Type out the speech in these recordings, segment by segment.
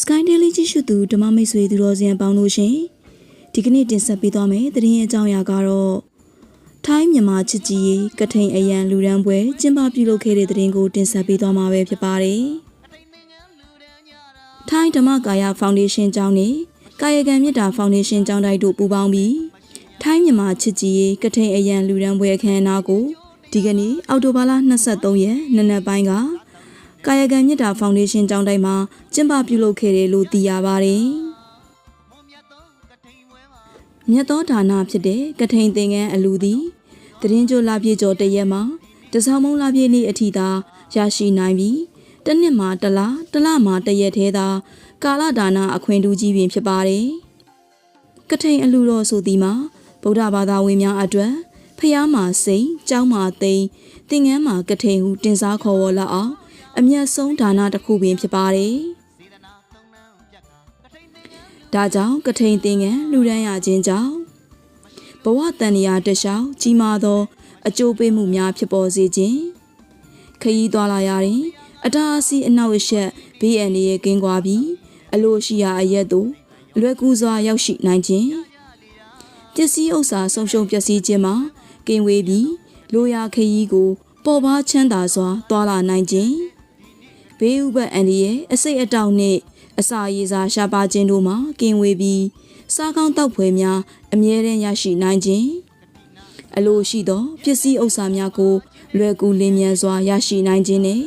Sky Daily ကြည့်ရှုသူဓမ္မမိတ်ဆွေသူတော်စင်ပေါင်းလို့ရှင်ဒီကနေ့တင်ဆက်ပေးသွားမယ့်သတင်းအကြောင်းအရာကတော့ထိုင်းမြန်မာချစ်ကြည်ရေးကထိန်အရန်လူရန်ပွဲကျင်းပပြုလုပ်ခဲ့တဲ့သတင်းကိုတင်ဆက်ပေးသွားမှာပဲဖြစ်ပါတယ်ထိုင်းဓမ္မကာယဖောင်ဒေးရှင်းကျောင်းနဲ့ကာယကံမြတ်တာဖောင်ဒေးရှင်းကျောင်းတိုက်တို့ပူးပေါင်းပြီးထိုင်းမြန်မာချစ်ကြည်ရေးကထိန်အရန်လူရန်ပွဲအခမ်းအနားကိုဒီကနေ့အောက်တိုဘာလ23ရက်နေ့နက်ပိုင်းက ကာယကံမြစ်တာဖောင်ဒေးရှင်းကျောင်းတိုင်းမှာကျင်းပပြုလုပ်ခဲ့တယ်လို့သိရပါတယ်။မြတ်သောဒါနဖြစ်တဲ့ကထိန်သင်္ကန်းအလူသည်တရင်ကျိုလာပြေကျော်တရက်မှာတစောင်းမုံလာပြေနေ့အထိသာရရှိနိုင်ပြီးတစ်နှစ်မှာတစ်လတစ်လမှာတစ်ရက်သေးသာကာလဒါနအခွင့်ထူးကြီးပင်ဖြစ်ပါတယ်။ကထိန်အလူတော်ဆိုသည်မှာဗုဒ္ဓဘာသာဝင်များအတွက်ဖျားမှာစိန်ကျောင်းမှာသိန်းသင်္ကန်းမှာကထိန်ဟုတင်စားခေါ်ဝေါ်လောက်အောင် အမျက်ဆုံးဒါနတစ်ခုပင်ဖြစ်ပါတယ်။ဒါကြောင့်ကထိန်သင်္ကန်းလူရန်ရခြင်းကြောင့်ဘဝတန်ရာတလျှောက်ကြီးမားသော အကျိုးပေးမှုများဖြစ်ပေါ်စေခြင်းခရီးသွားလာရရင်အတားအဆီးအနောက်အရှက်ဘေးအန္တရာယ်ကင်းကွာပြီးအလိုရှိရာအရက်သို့လွယ်ကူစွာရောက်ရှိနိုင်ခြင်းပစ္စည်းဥစ္စာဆုံးရှုံးပျက်စီးခြင်းမှာကင်းဝေးပြီးလိုရာခရီးကိုပေါ်ပါချမ်းသာစွာသွာလာနိုင်ခြင်း ဘေးဥပတ်အန္တရာယ်အစိတ်အတောက်နှင့်အစာရည်စာရှားပါခြင်းတို့မှာကင်းဝေးပြီးစားကောင်းတောက်ဖွယ်များအမြဲတမ်းရရှိနိုင်ခြင်းအလိုရှိသောပစ္စည်းဥစ္စာများကို လွယ်ကူလင်းမြန်စွာရရှိနိုင်ခြင်းနဲ့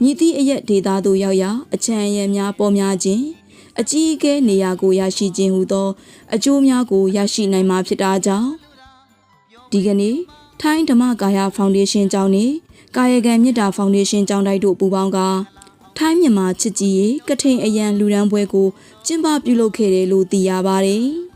မြည်သည့်အရက်ဒေတာသို့ရောက်ရာအချမ်းအရံများပေါ်များခြင်းအကြီးအကဲနေရာကိုရရှိခြင်းဟူသော အကျိုးများကိုရရှိနိုင်မှာဖြစ်တာကြောင့်ဒီကနေ့ထိုင်းဓမ္မကာယဖောင်ဒေးရှင်းကျောင်းနှင့် ကာယကံမြစ်တာဖောင်ဒေးရှင်းကျောင်းတိုက်တို့ပူးပေါင်းကာထိုင်းမြန်မာချစ်ကြည်ရေးကထိန်အရန်လူရန်ပွဲကိုကျင်းပပြုလုပ်ခဲ့တယ်လို့သိရပါတယ်။